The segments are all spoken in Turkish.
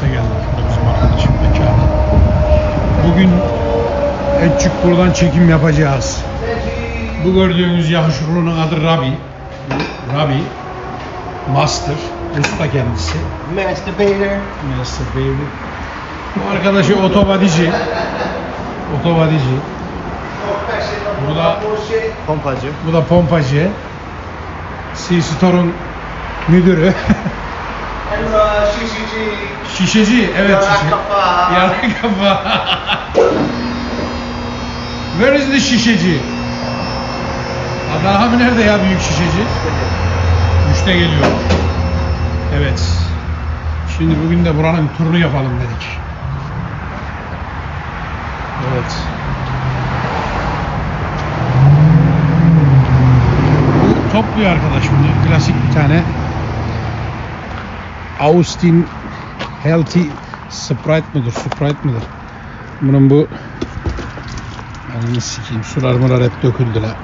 Şarjiyer'e geldik. Bu da bizim arkadaşım mekanı. Bugün Etçük buradan çekim yapacağız. Bu gördüğünüz yakışıklının adı Rabi. Rabi. Master. Usta kendisi. Masturbator. Master Baby. Bu arkadaşı otobadici. Otobadici. Bu da Pompacı. bu da pompacı. C-Store'un müdürü. Emrah şişici. Şişeci, evet Yara şişe. kafa. Yara kafa. Where is the şişeci? Adnan abi nerede ya büyük şişeci? Üçte geliyor. Evet. Şimdi bugün de buranın turunu yapalım dedik. Evet. Bu topluyor arkadaş bunu. Klasik bir tane Austin Healthy Sprite mıdır? Sprite mıdır? Bunun bu Ananı sikeyim. Sular mular hep döküldü la.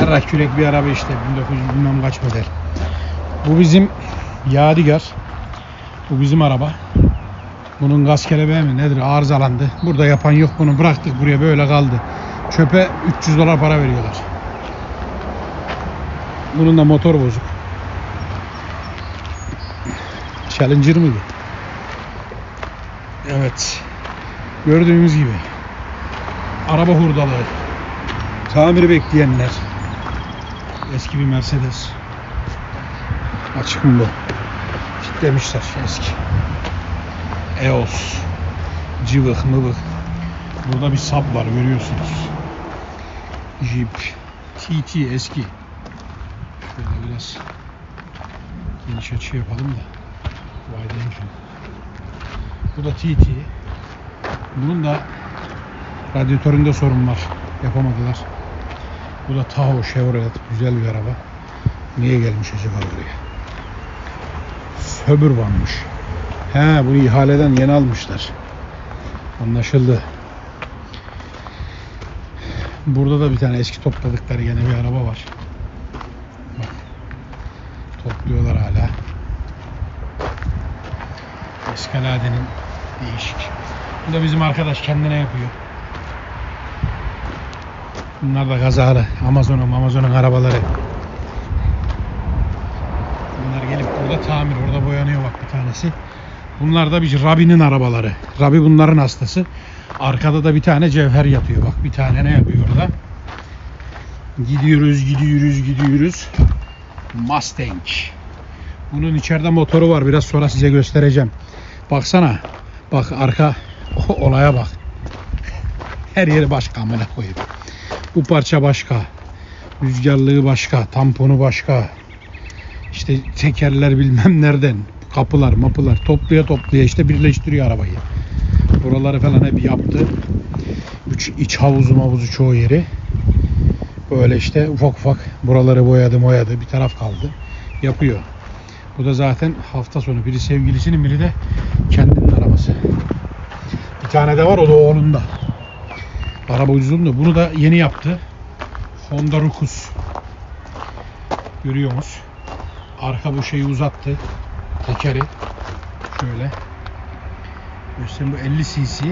Yarrak kürek bir araba işte. 1900 bilmem kaç model. Bu bizim Yadigar. Bu bizim araba. Bunun gaz kelebeği mi nedir arızalandı. Burada yapan yok bunu bıraktık buraya böyle kaldı. Çöpe 300 dolar para veriyorlar. Bunun da motor bozuk. Challenger mıydı? Evet. Gördüğümüz gibi. Araba hurdalığı. Tamiri bekleyenler. Eski bir Mercedes. Açık mı bu? Kitlemişler eski. EOS. Cıvık mıvık. Burada bir sap var görüyorsunuz. Jeep. TT eski. Şöyle biraz geniş açı yapalım da. Engine. Bu da TT. Bunun da radyatöründe sorun var. Yapamadılar. Bu da Tahoe Chevrolet. Güzel bir araba. Niye gelmiş acaba buraya? Suburban'mış. He bunu ihaleden yeni almışlar. Anlaşıldı. Burada da bir tane eski topladıkları yine bir araba var. Bak. Topluyorlar hala. Escalade'nin değişik. Bu da bizim arkadaş kendine yapıyor. Bunlar da kazalı. Amazon'un Amazon'un arabaları. Bunlar gelip burada tamir. Orada boyanıyor bak bir tanesi. Bunlar da bir Rabi'nin arabaları. Rabi bunların hastası. Arkada da bir tane cevher yatıyor. Bak bir tane ne yapıyor orada? Gidiyoruz, gidiyoruz, gidiyoruz. Mustang. Bunun içeride motoru var. Biraz sonra size göstereceğim. Baksana. Bak arka olaya bak. Her yeri başka amına koyayım. Bu parça başka. Rüzgarlığı başka. Tamponu başka. İşte tekerler bilmem nereden. Kapılar mapılar topluya topluya işte birleştiriyor arabayı. Buraları falan hep yaptı. İç, iç havuzu mavuzu çoğu yeri. Böyle işte ufak ufak buraları boyadı boyadı bir taraf kaldı. Yapıyor. Bu da zaten hafta sonu biri sevgilisinin biri de kendinin arabası. Bir tane de var o da oğlunda. Araba ucuzun da bunu da yeni yaptı. Honda Rukus. Görüyorsunuz. Arka bu şeyi uzattı. Tekeri. Şöyle. Göstereyim bu 50 cc.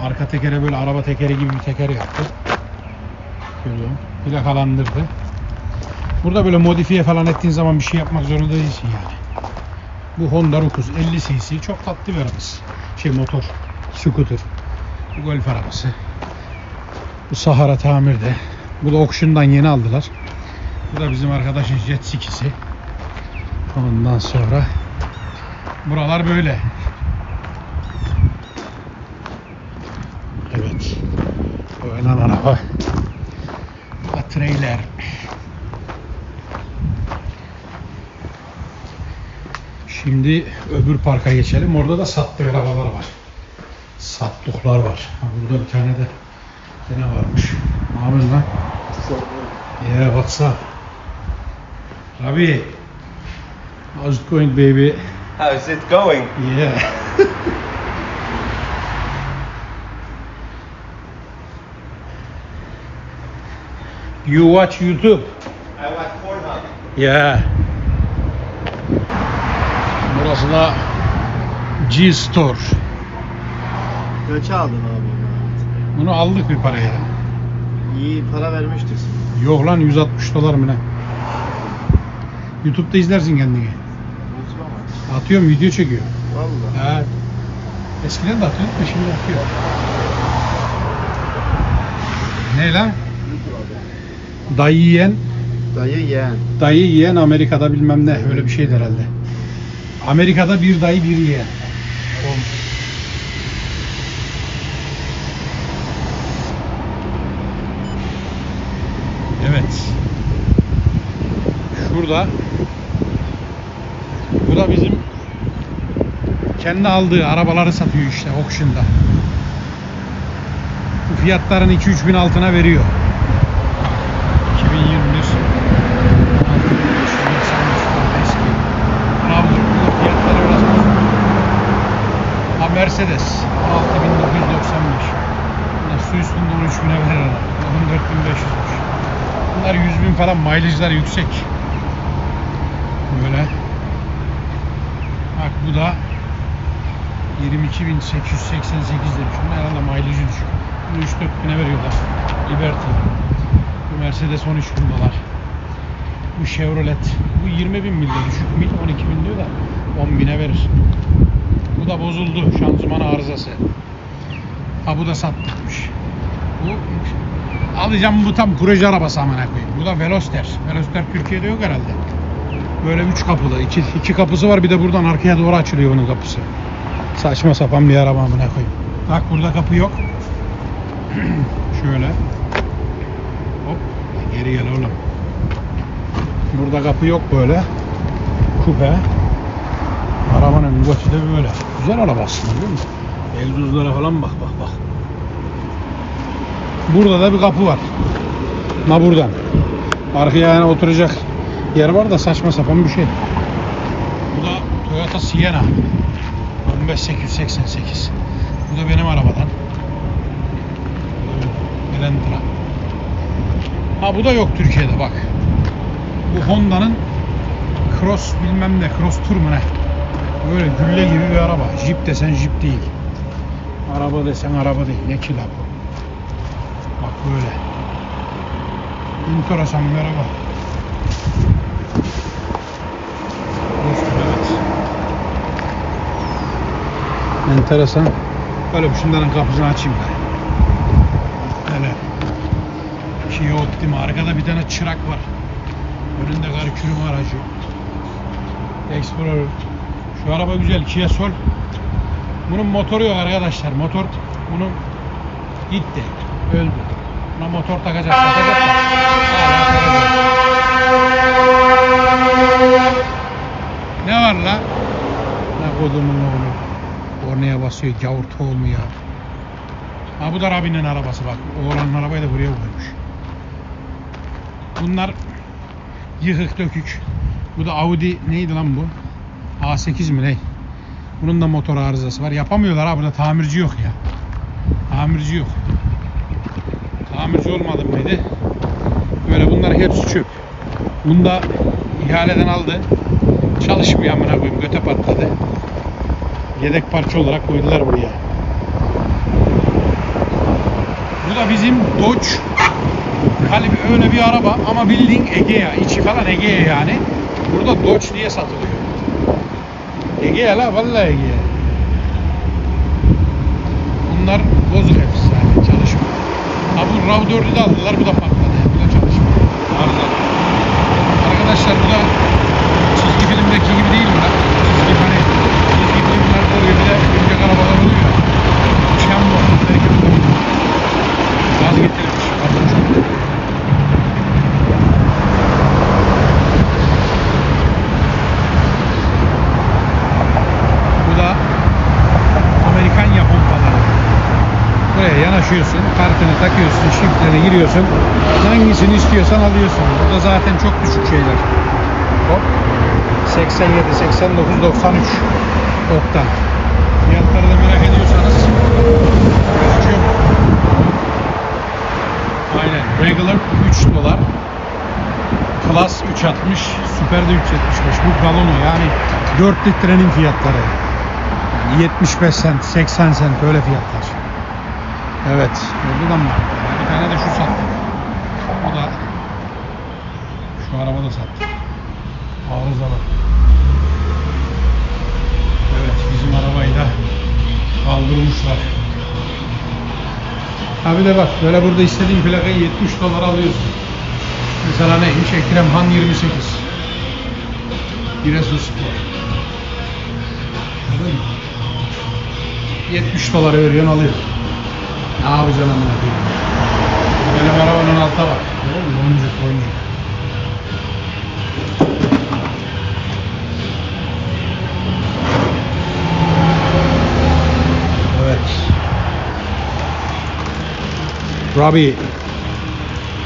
Arka tekere böyle araba tekeri gibi bir teker yaptı. Görüyorum. Plakalandırdı. Burada böyle modifiye falan ettiğin zaman bir şey yapmak zorunda değilsin yani. Bu Honda Rukus 50 cc çok tatlı bir arabası. Şey motor, scooter. Bu golf arabası. Bu Sahara tamirde. Bu da auction'dan yeni aldılar. Bu da bizim arkadaşın jet skisi. Ondan sonra buralar böyle. Evet. O ölen araba. Trailer. Şimdi öbür parka geçelim. Orada da sattığı arabalar var. Sattıklar var. Ha, burada bir tane de ne varmış? Ne yapıyorsun lan? Yeah, what's up? Abi, how's it going baby? How's it going? Yeah. you watch YouTube? I watch Yeah. Burası da G-Store. Kaça aldın abi? Bunu aldık bir paraya. İyi para vermiştik. Yok lan 160 dolar mı ne? YouTube'da izlersin kendini. Atıyorum video çekiyor. Valla. Evet. Eskiden de atıyorduk da şimdi atıyor. Ne lan? Dayı yiyen, Dayı yeğen. dayı yiyen Amerika'da bilmem ne öyle bir şeydi herhalde. Amerika'da bir dayı bir yiyen. Evet. Şurada bu da bizim kendi aldığı arabaları satıyor işte auction'da. Bu fiyatların 2-3 bin altına veriyor. 2021 eski. Trabzon burada fiyatları biraz bozuk. Ha Mercedes 16.995 Bunlar su üstünde 13 bine verir 14.500'müş Bunlar 100 bin falan mileage'lar yüksek. Böyle. Bak bu da 22.888 demiş. Bunun herhalde mileage'ı düşük. Bunu 3-4 bine veriyorlar. Liberty. Bu Mercedes 13 bin dolar. Bu Chevrolet. Bu 20 bin milde düşük mil. 12 bin diyor da 10 bine verir. Bu da bozuldu. Şanzıman arızası. Ha bu da sattıkmış. Bu alacağım bu tam proje arabası amına koyayım. Bu da Veloster. Veloster Türkiye'de yok herhalde. Böyle üç kapılı. iki, iki kapısı var bir de buradan arkaya doğru açılıyor onun kapısı. Saçma sapan bir araba amına koyayım. Bak burada kapı yok. Şöyle. Hop. Geri gel oğlum. Burada kapı yok böyle. Kupe. Arabanın götü de böyle. Güzel araba aslında değil mi? Egzozlara falan bak bak bak. Burada da bir kapı var. Ma buradan. Arkaya yani oturacak yer var da saçma sapan bir şey. Bu da Toyota Sienna. 15888. Bu da benim arabadan. Elantra. Ha bu da yok Türkiye'de bak. Bu Honda'nın Cross bilmem ne, Cross Tour mu ne? Böyle gülle gibi bir araba. Jeep desen Jeep değil. Araba desen araba değil. Ne ki la bu? Bak böyle. Enteresan bir araba. Evet. Enteresan. Böyle şunların kapısını açayım ben. Hele. Şey optim. Arkada bir tane çırak var. Önünde kar kürüm aracı. Explorer. Şu araba güzel. Kia Soul. Bunun motoru yok arkadaşlar. Motor bunun gitti. Öldü. Buna motor takacak. takacak. Ne var la? Ne kodumun oğlu. Kornaya basıyor. Gavur tohumu ya. Ha bu da Rabi'nin arabası bak. Oğlanın arabayı da buraya koymuş. Bunlar yıkık dökük. Bu da Audi neydi lan bu? A8 mi ne? Bunun da motor arızası var. Yapamıyorlar ha burada tamirci yok ya. Tamirci yok. Tamirci olmadı mıydı? Böyle bunlar hepsi çöp. Bunda ihaleden aldı. Çalışmıyor amına koyayım göte patladı. Yedek parça olarak koydular buraya. Bu da bizim Dodge Kalibi öyle bir araba ama bildiğin Egea, içi falan Egea yani. Burada Dodge diye satılıyor. Egea la vallahi Egea. Bunlar bozuk hepsi yani çalışmıyor. Ha bu RAV4'ü de aldılar bu da patladı. Bu da çalışmıyor. Arızalı. Arkadaşlar bu da çizgi filmdeki gibi değil mi lan? Çizgi hani çizgi filmlerde oluyor bir de oyuncak arabalar oluyor. Uçan bu. Amerikan bu. Gaz getirilmiş. Patlamış. Bu da Amerikan yapım falan. Buraya yanaşıyorsun, takıyorsun, shift'lere giriyorsun. Hangisini istiyorsan alıyorsun. Burada zaten çok düşük şeyler. Hop. 87, 89, 93 oktan. Fiyatları da merak ediyorsanız gözüküyor mu? Aynen. Regular 3 dolar. Plus 360, Super'de 375. Bu galonu yani 4 litrenin fiyatları. Yani 75 sent, 80 sent öyle fiyatlar. Evet, buradan mı? Bir tane de şu sattık. O da şu araba da sattık. Arızalı. Evet, bizim arabayı da kaldırmışlar. Ha bir de bak böyle burada istediğin plakayı 70 dolar alıyorsun. Mesela neymiş? Ekrem Han 28. Giresun Spor. Anladın mı? 70 dolara veriyorsun alıyorsun. Ne yapacaksın amına koyayım? Benim arabanın bak. Görüyor musun? Boncuk boncuk. Evet. Robbie.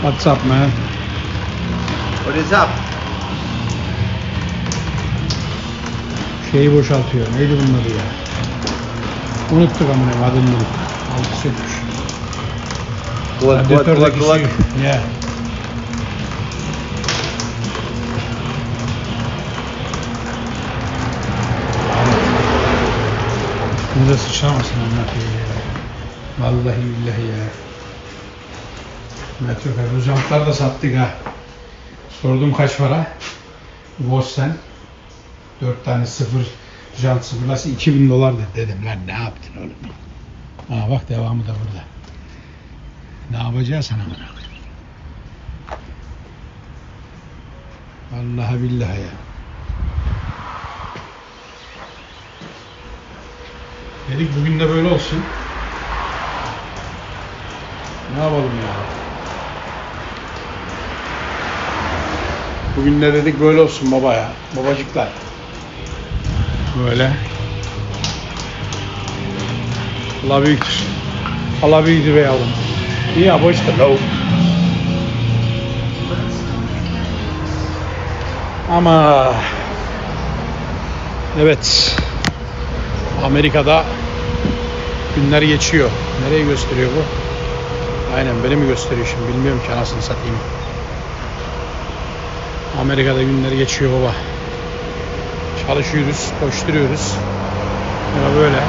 What's up man? What is up? Şeyi boşaltıyor. Neydi bunun adı ya? Unuttuk amına adını unuttuk. Altı sökmüş. Glug Radyatörde glug. kesiyor. Yeah. Üstünüze sıçramasın ya. Vallahi billahi ya. Metro bu jantlar da sattık ha. Sordum kaç para? Vossen. 4 tane sıfır jant sıfırlası 2000 dolar dedi. Dedim lan ne yaptın oğlum? Ha bak devamı da burada. Ne yapacağız sana koyayım? Vallahi billahi ya. Dedik bugün de böyle olsun. Ne yapalım ya? Bugün de dedik böyle olsun baba ya. Babacıklar. Böyle. Allah büyüktür. Allah büyüktür be yavrum. İyi ama işte low. Ama evet Amerika'da günler geçiyor. Nereye gösteriyor bu? Aynen beni mi gösteriyor şimdi bilmiyorum ki anasını satayım. Amerika'da günler geçiyor baba. Çalışıyoruz, koşturuyoruz. Ama böyle.